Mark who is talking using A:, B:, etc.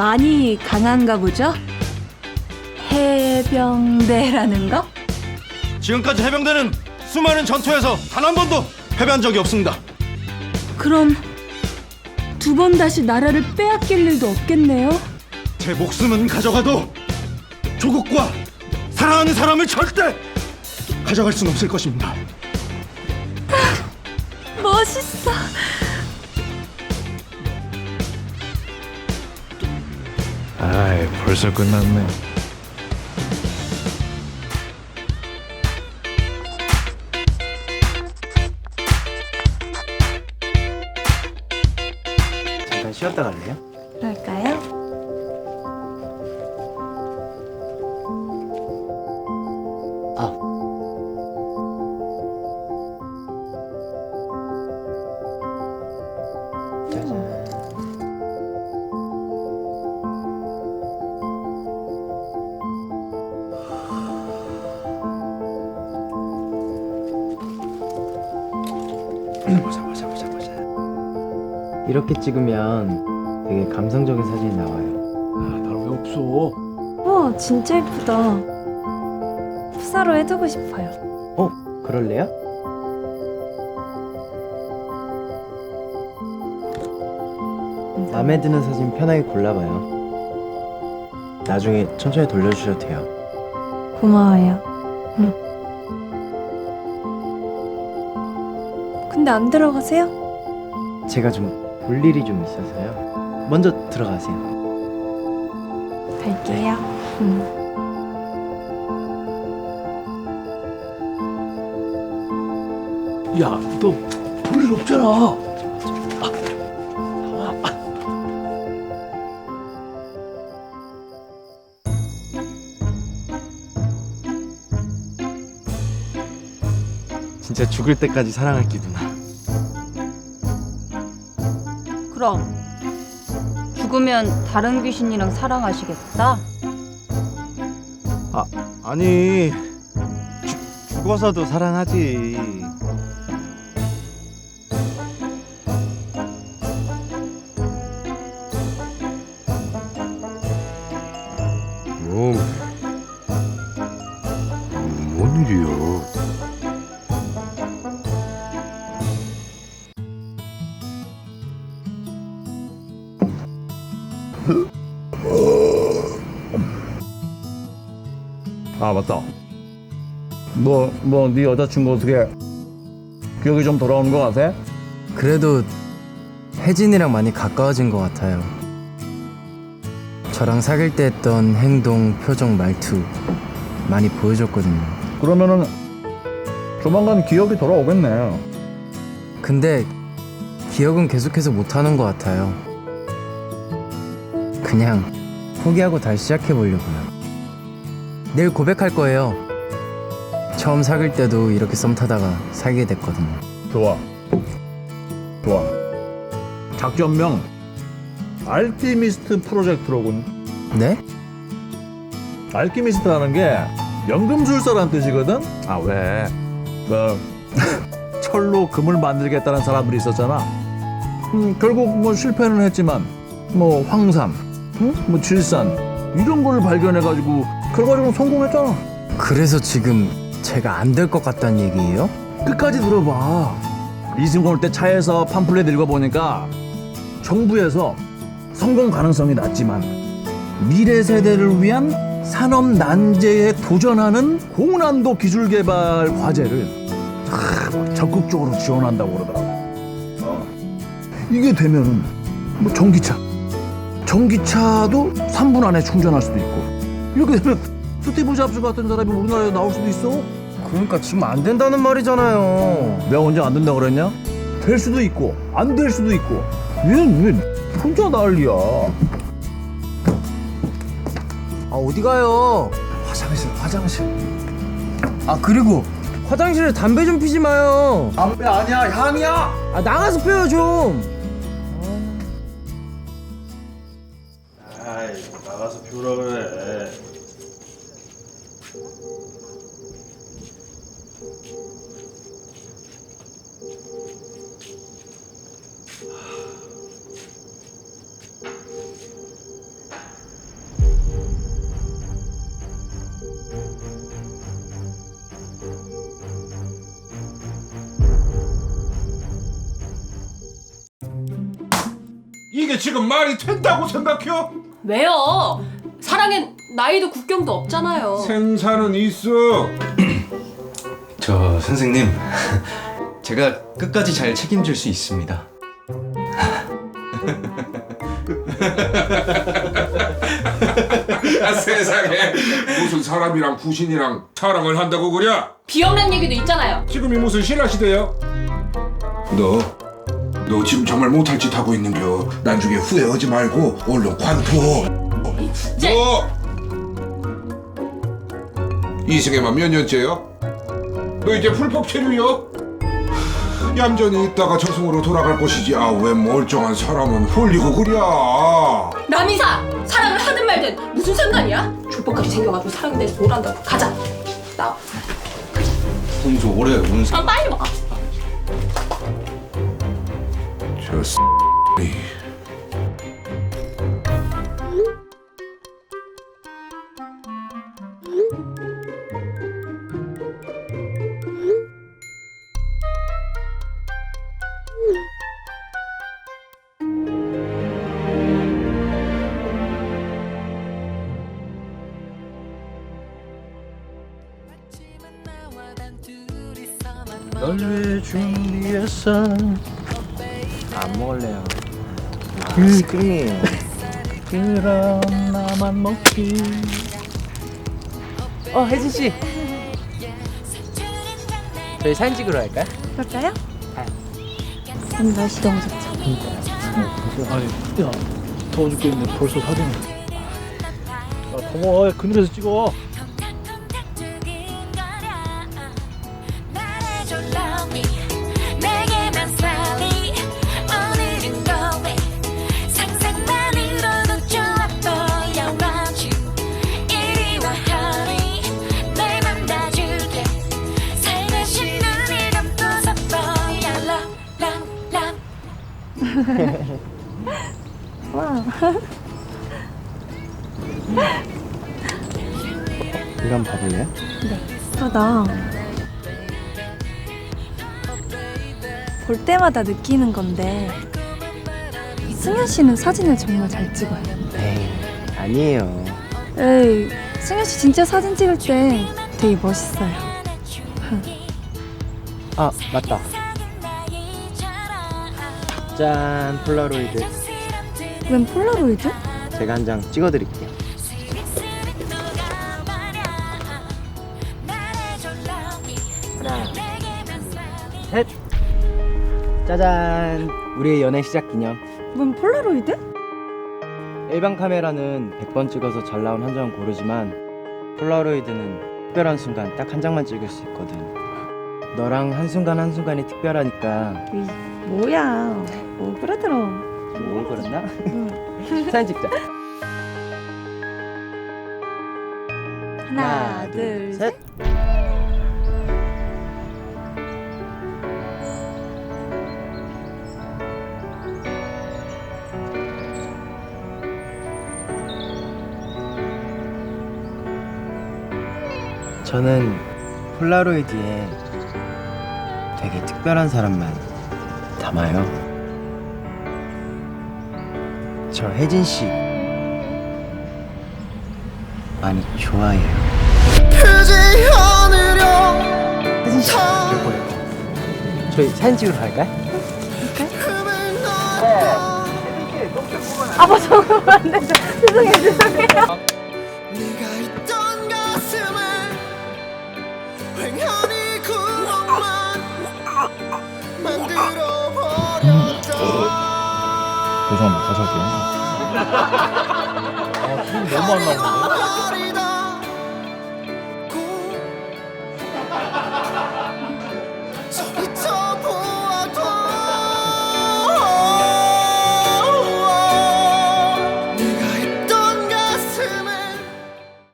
A: 많이 강한가 보죠? 해병대라는 거?
B: 지금까지 해병대는 수많은 전투에서 단 한 번도 패배한 적이 없습니다.
A: 그럼 두 번 다시 나라를 빼앗길 일도 없겠네요.
B: 제 목숨은 가져가도 조국과 사랑하는 사람을 절대 가져갈 수는 없을 것입니다.
A: 멋있어.
C: 아이 벌써 끝났네.
D: 잠깐 쉬었다 갈래요?
A: 그럴까요?
D: 아. 보자 보자 보자 보자. 이렇게 찍으면 되게 감성적인 사진이 나와요.
C: 아, 나왜 없어?
E: 와, 진짜 예쁘다. 흡사로 해두고 싶어요.
D: 어? 그럴래요? 마음에 드는 사진 편하게 골라봐요. 나중에 천천히 돌려주셔도 돼요.
E: 고마워요. 응. 안 들어가세요?
D: 제가 좀 볼 일이 좀 있어서요. 먼저 들어가세요.
E: 갈게요. 응.
C: 야, 너 볼일 없잖아.
D: 진짜 죽을 때까지 사랑할게 누나.
F: 그럼 죽으면 다른 귀신이랑 사랑하시겠다?
D: 아니 죽, 죽어서도 사랑하지.
G: 아 맞다. 뭐 뭐 네 여자친구 어떻게 기억이 좀 돌아오는 것 같아?
D: 그래도 혜진이랑 많이 가까워진 것 같아요. 저랑 사귈 때 했던 행동, 표정, 말투 많이 보여줬거든요.
G: 그러면은 조만간 기억이 돌아오겠네.
D: 근데 기억은 계속해서 못하는 것 같아요. 그냥 포기하고 다시 시작해 보려고요. 내일 고백할 거예요. 처음 사귈 때도 이렇게 썸 타다가 사귀게 됐거든요.
G: 좋아. 좋아. 작전명 알키미스트 프로젝트로군.
D: 네?
G: 알키미스트라는 게 연금술사라는 뜻이거든. 아 왜? 그 철로 금을 만들겠다는 사람들이 있었잖아. 음, 결국 뭐 실패는 했지만 뭐 황산, 응? 뭐 질산 이런 걸 발견해가지고 결과적으로 성공했잖아.
D: 그래서 지금 제가 안 될 것 같다는 얘기예요?
G: 끝까지 들어봐. 이승곤 올때 차에서 팜플렛 읽어보니까 정부에서 성공 가능성이 낮지만 미래 세대를 위한 산업 난제에 도전하는 고난도 기술 개발 과제를 아, 막 적극적으로 지원한다고 그러더라고. 어. 이게 되면은 뭐 전기차, 전기차도 3분 안에 충전할 수도 있고 이렇게 되면 스티브 잡스 같은 사람이 우리나라에 나올 수도 있어.
D: 그러니까 지금 안 된다는 말이잖아요.
G: 내가 언제 안 된다 그랬냐? 될 수도 있고 안 될 수도 있고 얘는 왜 혼자 난리야
D: 아 어디 가요?
G: 화장실 화장실
D: 아 그리고 화장실에 담배 좀 피지 마요.
G: 담배 아니야 향이야
D: 아 나가서 펴요 좀.
H: 이게 지금 말이 된다고 생각해요?
I: 왜요? 사랑엔 나이도 국경도 없잖아요.
H: 생사는 있어.
B: 저 선생님, 제가 끝까지 잘 책임질 수 있습니다.
H: 아, 세상에 무슨 사람이랑 구신이랑 사랑을 한다고 그래?
I: 비영란 얘기도 있잖아요.
H: 지금이 무슨 신라 시대야? 너, 너 지금 정말 못할 짓 하고 있는겨. 나중에 후회하지 말고 얼른 관둬. 너 이승에만 몇 년째야? 너 이제 불법 체류여? 얌전히 있다가 저승으로 돌아갈 것이지. 아왜 멀쩡한 사람은 홀리고 그랴?
I: 남이사 사랑을 하든 말든 무슨 상관이야? 줄법까지 생겨가지고 사랑에 대해서 뭘 한다고 가자. 나.
B: 저 올해
I: 온아 빨리 와.
H: 저이
C: 준비했어.
D: 안 먹을래요. 아, 시큼이에요.
C: 그럼 나만 먹지.
D: 어, 혜진 씨. 저희 사진 찍으러 갈까요?
E: 그럴까요? 오늘 날씨 너무 좋죠?
C: 아니, 야, 더워 죽겠는데 벌써 사진을. 야, 더워. 그늘에서 찍어.
E: 와.
D: 이거 한번 봐볼래요?
E: 예쁘다. 볼 때마다 느끼는 건데 승현 씨는 사진을 정말 잘 찍어요.
D: 에이, 아니에요.
E: 에이, 승현 씨 진짜 사진 찍을 때 되게 멋있어요.
D: 아, 맞다. 짠, 폴라로이드.
E: 웬 폴라로이드?
D: 제가 한 장 찍어드릴게요. 하나, 셋. 짜잔, 우리의 연애 시작 기념.
E: 웬 폴라로이드?
D: 일반 카메라는 100번 찍어서 잘 나온 한 장은 고르지만 폴라로이드는 특별한 순간 딱 한 장만 찍을 수 있거든. 너랑 한순간 한순간이 특별하니까
E: 이, 뭐야. 뭐 그러더러.
D: 뭘 그랬나? 사진 찍자.
E: 하나, 둘, 셋.
D: 저는 폴라로이드에 되게 특별한 사람만 담아요. 저 혜진 씨 많이 좋아해요. 혜진 씨, 예뻐요. 저희 사진 찍으러 갈까요?
E: 아, 맞아. 안 되죠. 죄송해요, 죄송해요.
J: 네가 있던 가슴을 횡하니 구멍만 만들어 버렸다
C: 죄송합니다. 다시 할게요. 아, 힘 너무 안 나오는데.